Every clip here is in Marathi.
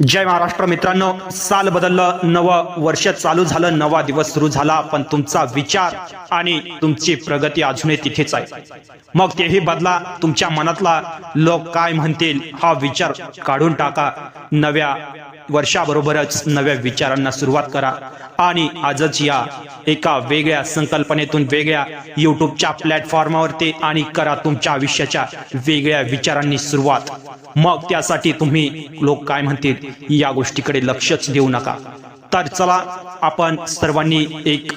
जय महाराष्ट्र मित्रांनो साल बदललं नवं वर्ष चालू झालं नवा दिवस सुरू झाला पण तुमचा विचार आणि तुमची प्रगती अजूनही तिथेच आहे. मग तेही बदला तुमच्या मनातला लोक काय म्हणतील हा विचार काढून टाका. नव्या वर्षाबरोबरच नव्या विचारांना सुरुवात करा. आणि आजच या एका वेगळ्या संकल्पनेतून वेगळ्या युट्यूबच्या प्लॅटफॉर्मवरती आणि करा तुमच्या आयुष्याच्या वेगळ्या विचारांनी सुरुवात. मग त्यासाठी तुम्ही लोक काय म्हणतील या गोष्टीकडे लक्षच देऊ नका. तर चला आपण सर्वांनी एक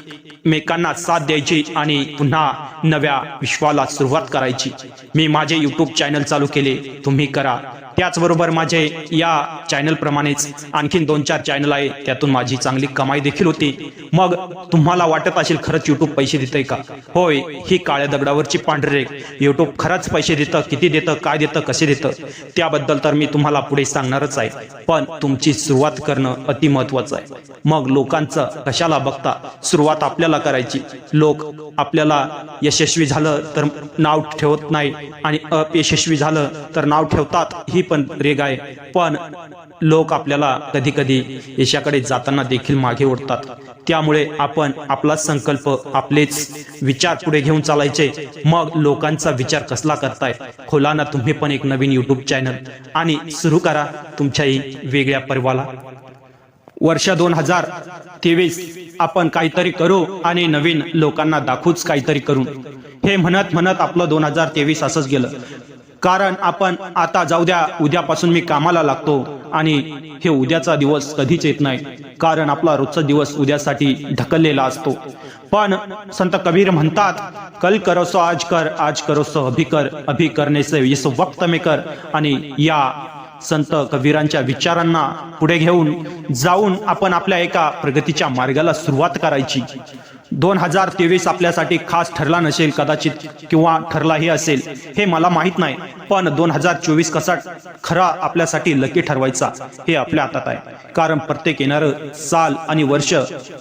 मेकांना साथ द्यायची आणि पुन्हा नव्या विश्वाला सुरुवात करायची. मी माझे युट्यूब चॅनल चालू केले. तुम्ही करा. त्याचबरोबर माझे या चॅनल प्रमाणेच आणखीन दोन चार चॅनल आहे. त्यातून माझी चांगली कमाई देखील होती. मग तुम्हाला वाटत असेल खरंच युट्यूब पैसे देतंय का? होय ही काळ्या दगडावरची पांढरे रेख. युट्यूब खरंच पैसे देतं? किती देतं? काय देतं? कसे देतं? त्याबद्दल तर मी तुम्हाला पुढे सांगणारच आहे. पण तुमची सुरुवात करणं अति महत्वाचं आहे. मग लोकांचं कशाला बघता? सुरुवात आपल्याला करायची. लोक आपल्याला यशस्वी झालं तर नाव ठेवत नाही आणि अपयशस्वी झालं तर नाव ठेवतात. ही पण रेग आहे. पण लोक आपल्याला कधी कधी यशाकडे जाताना देखील मागे ओढतात. त्यामुळे आपण आपला संकल्प आपलेच विचार पुढे घेऊन चालायचे. मग लोकांचा विचार कसला करताय? खोला ना तुम्ही पण एक नवीन युट्यूब चॅनल आणि सुरू करा तुमच्याही वेगळ्या पर्वाला. वर्ष दोन हजार तेवीस आपण काहीतरी करू आणि नवीन लोकांना दाखवूच काहीतरी करू. हे म्हणत म्हणत आपलं दोन हजार तेवीस असंच गेलं. कारण आपण आता जाऊ द्या उद्यापासून मी कामाला लागतो आणि हे उद्याचा दिवस कधीच येत नाही. कारण आपला रोजचा दिवस उद्यासाठी ढकललेला असतो. पण संत कबीर म्हणतात कल करो सो आज कर आज करो सो अभी कर अभी से इस वक्त मे कर. आणि या संत कबीरांच्या विचारांना पुढे घेऊन जाऊन आपण आपल्या एका प्रगतीच्या मार्गाला सुरुवात करायची. दोन हजार तेवीस आपल्यासाठी खास ठरला नसेल कदाचित किंवा ठरलाही असेल हे मला माहीत नाही. पण दोन हजार चोवीस कसा खरा आपल्यासाठी लकी ठरवायचा हे आपल्या हातात आहे. कारण प्रत्येक येणारं साल आणि वर्ष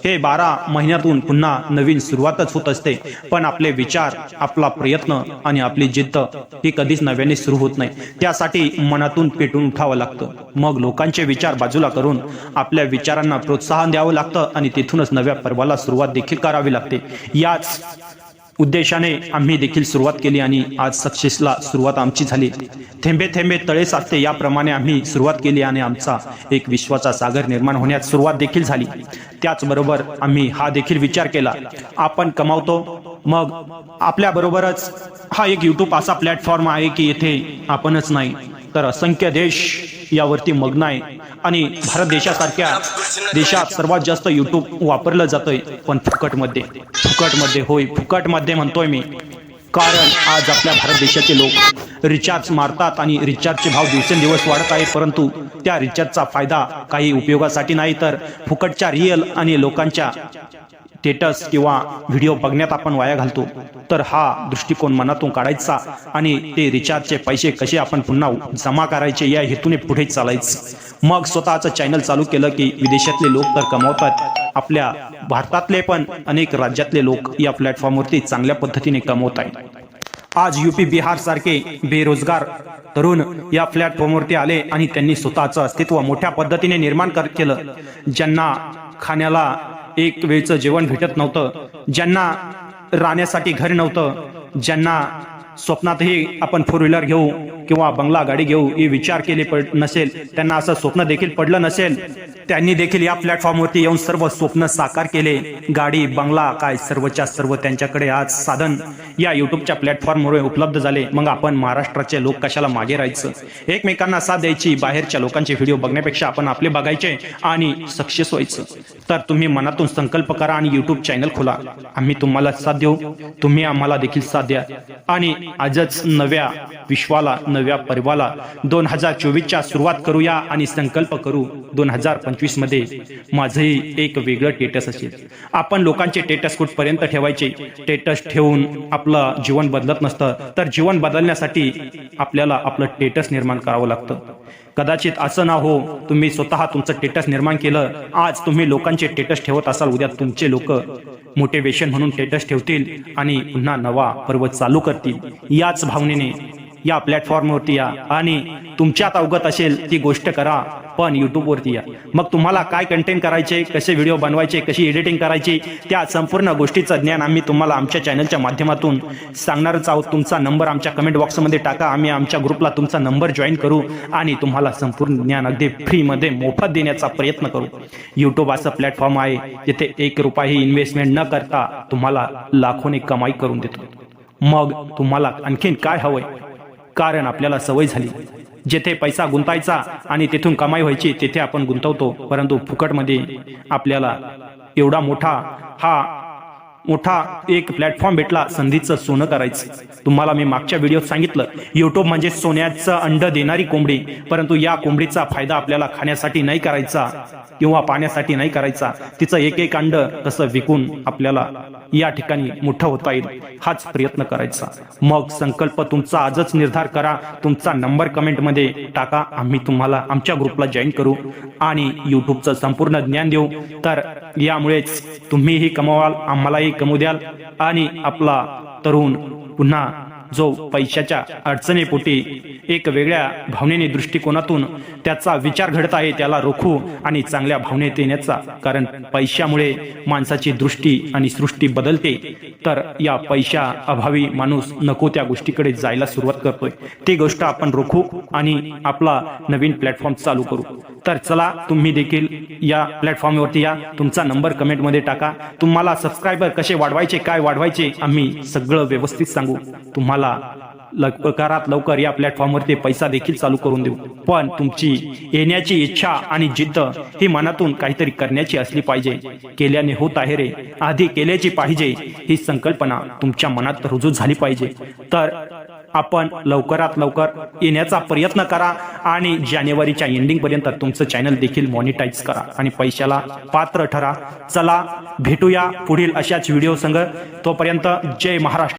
हे बारा महिन्यातून पुन्हा नवीन सुरुवातच होत असते. पण आपले विचार आपला प्रयत्न आणि आपली जिद्द ही कधीच नव्याने सुरू होत नाही. त्यासाठी मनातून पेटून उठावं लागतं. मग लोकांचे विचार बाजूला करून आपल्या विचारांना प्रोत्साहन द्यावं लागतं आणि तिथूनच नव्या पर्वाला सुरुवात देखील करावी लागते. याच उद्देशाने आम्ही देखील सुरुवात केली आणि आज सक्सेसला सुरुवात आमची झाली. थेंबे थेंबे तळे साचते याप्रमाणे आम्ही सुरुवात केली आणि आमचा एक विश्वाचा सागर निर्माण होण्यास सुरुवात देखील झाली. त्याचबरोबर आम्ही हा देखील विचार केला आपण कमावतो मग आपल्याबरोबरच हा एक युट्यूब असा प्लॅटफॉर्म आहे की येथे आपणच नाही. तर असंख्य देश यावरती मग्न आहे. आणि भारत देशासारख्या देशात सर्वात जास्त युट्यूब वापरलं जातंय पण फुकटमध्ये. फुकटमध्ये होय फुकटमध्ये म्हणतोय मी. कारण आज आपल्या भारत देशाचे लोक रिचार्ज मारतात आणि रिचार्जचे भाव दिवसेंदिवस वाढत आहे परंतु त्या रिचार्जचा फायदा काही उपयोगासाठी नाही तर फुकटच्या रिअल आणि लोकांच्या स्टेटस किंवा व्हिडिओ बघण्यात आपण वाया घालतो. तर हा दृष्टिकोन मनातून काढायचा आणि ते रिचार्जचे पैसे कसे आपण पुन्हा जमा करायचे या हेतूने पुढे चालायचं. मग स्वतःचं चॅनल चालू केलं की विदेशातले लोक तर कमावतात. आपल्या भारतातले पण अनेक राज्यातले लोक या प्लॅटफॉर्मवरती चांगल्या पद्धतीने कमवत आहेत. आज युपी बिहार सारखे बेरोजगार तरुण या प्लॅटफॉर्मवरती आले आणि त्यांनी स्वतःचं अस्तित्व मोठ्या पद्धतीने निर्माण केलं. ज्यांना खाण्याला एक वेळचं जेवण भेटत नव्हतं ज्यांना राहण्यासाठी घर नव्हतं ज्यांना स्वप्नातही आपण फोर व्हीलर घेऊ किंवा बंगला गाडी घेऊ हे विचार केले पड नसेल त्यांना असं स्वप्न देखील पडलं नसेल त्यांनी देखील या प्लॅटफॉर्मवरती येऊन सर्व स्वप्न साकार केले. गाडी बंगला काय सर्वच्या सर्व त्यांच्याकडे आज साधन या युट्यूबच्या प्लॅटफॉर्ममुळे उपलब्ध झाले. मग आपण महाराष्ट्राचे लोक कशाला मागे राहायचं? एकमेकांना साथ द्यायची बाहेरच्या लोकांचे व्हिडिओ बघण्यापेक्षा आपण आपले बघायचे आणि सक्सेस व्हायचं. तर तुम्ही मनातून संकल्प करा आणि युट्यूब चॅनल खोला. आम्ही तुम्हाला साथ देऊ. तुम्ही आम्हाला देखील साथ द्या. आणि आजच नव्या विश्वाला नव्या पर्वाला दोन हजार चोवीसच्या सुरुवात करूया आणि संकल्प करू दोन हजार पंचवीसमध्ये माझंही एक वेगळं टेटस असेल. आपण लोकांचे टेटस कुठपर्यंत ठेवायचे? टेटस ठेवून आपलं जीवन बदलत नसतं. तर जीवन बदलण्यासाठी आपल्याला आपलं टेटस निर्माण करावं लागतं. कदाचित असं ना हो तुम्ही स्वतः तुमचं टेटस निर्माण केलं. आज तुम्ही लोकांचे टेटस ठेवत असाल उद्या तुमचे लोक मोटिवेशन म्हणून टेटस ठेवतील आणि पुन्हा नवा पर्व चालू करतील. याच भावनेने या प्लॅटफॉर्मवरती या. आणि तुमच्यात अवगत असेल ती गोष्ट करा पण युट्यूबवरती या. मग तुम्हाला काय कंटेंट करायचे कसे व्हिडिओ बनवायचे कशी एडिटिंग करायची त्या संपूर्ण गोष्टीचं ज्ञान आम्ही तुम्हाला आमच्या चॅनलच्या माध्यमातून सांगणारच आहोत. तुमचा नंबर आमच्या कमेंट बॉक्समध्ये टाका. आम्ही आमच्या ग्रुपला तुमचा नंबर जॉईन करू आणि तुम्हाला संपूर्ण ज्ञान अगदी फ्रीमध्ये मोफत देण्याचा प्रयत्न करू. यूट्यूब असं प्लॅटफॉर्म आहे जिथे एक रुपयाही इन्व्हेस्टमेंट न करता तुम्हाला लाखोने कमाई करून देतो. मग तुम्हाला आणखीन काय हवंय? कारण आपल्याला सवय झाली. जेथे पैसा गुंतायचा आणि तेथून कमाई व्हायची तेथे आपण गुंतवतो. परंतु फुकटमध्ये आपल्याला एवढा मोठा हा मोठा एक प्लॅटफॉर्म भेटला संधीचं सोनं करायचं. तुम्हाला मी मागच्या व्हिडिओत सांगितलं युट्यूब म्हणजे सोन्याचं अंड देणारी कोंबडी परंतु या कोंबडीचा फायदा आपल्याला खाण्यासाठी नाही करायचा किंवा पाण्यासाठी नाही करायचा. तिचं एक एक अंड कसं विकून आपल्याला या ठिकाणी मोठं होता येईल. हाच प्रयत्न करायचा. मग संकल्प तुमचा आजच निर्धार करा. तुमचा नंबर कमेंटमध्ये टाका. आम्ही तुम्हाला आमच्या ग्रुपला जॉईन करू आणि युट्यूबचं संपूर्ण ज्ञान देऊ. तर यामुळेच तुम्हीही कमवाल. आम्हालाही कमू द्याल आणि आपला तरुण पुन्हा जो पैशाच्या अडचणीपोटी एक वेगळ्या भावनेने दृष्टिकोनातून त्याचा विचार घडत आहे त्याला रोखू आणि चांगल्या भावनेत येण्याचा. कारण पैशामुळे माणसाची दृष्टी आणि सृष्टी बदलते. तर या पैशा अभावी माणूस नको त्या गोष्टीकडे जायला सुरुवात करतोय. ती गोष्ट आपण रोखू आणि आपला नवीन प्लॅटफॉर्म चालू करू. तर चला तुम्ही देखील या प्लॅटफॉर्मवरती या. तुमचा नंबर कमेंटमध्ये टाका. तुम्हाला सबस्क्रायबर कसे वाढवायचे काय वाढवायचे आम्ही सगळं व्यवस्थित सांगू. तुम्हाला लवकरात लवकर या प्लॅटफॉर्मवरती पैसा देखील चालू करून देऊ. पण तुमची येण्याची इच्छा आणि जिद्द ही मनातून काहीतरी करण्याची असली पाहिजे. केल्याने होत आहे रे. आधी केल्याची पाहिजे ही संकल्पना तुमच्या मनात रुजू झाली पाहिजे. तर आपण लवकरात लवकर येण्याचा प्रयत्न करा आणि जानेवारीच्या एंडिंग पर्यंत तुमचं चॅनल देखील मॉनिटाईज करा आणि पैशाला पात्र ठरा. चला भेटूया पुढील अशाच व्हिडिओ संघ तोपर्यंत जय महाराष्ट्र.